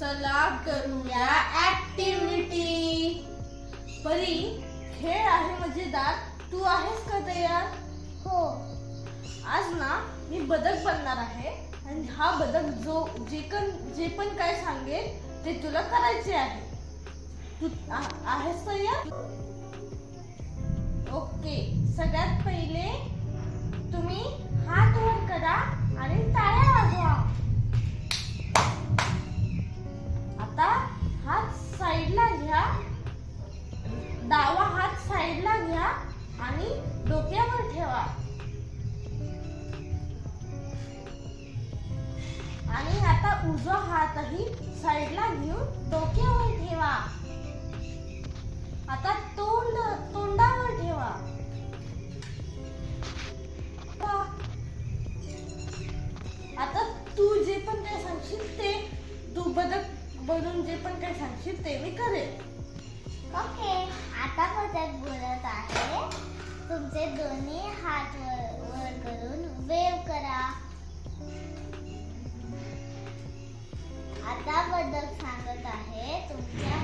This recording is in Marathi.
चला करूया ऍक्टिव्हिटी परी खेळ आहे मजेदार. तू आहेस का तयार? हो. आज ना मी बदक बनणार आहे. आणि हा बदक जो जे पण जे पण काय सांगेल ते तुला करायचे आहे. तू आहेस तयार? ओके. सगळ्यात पहिले आणि डोक्यावर ठेवा. आणि आता उजवा हातही साईडला घेऊन डोक्यावर ठेवा. आता तोंड तोंडावर ठेवा. आता तू जे पण काय सांगशील ते तू बदक बनून जे पण काय सांगशील ते मी करेल ओके आता बदक दोन्ही हात वर करून वेव करा. आता बदल सांगत आहे तुमच्या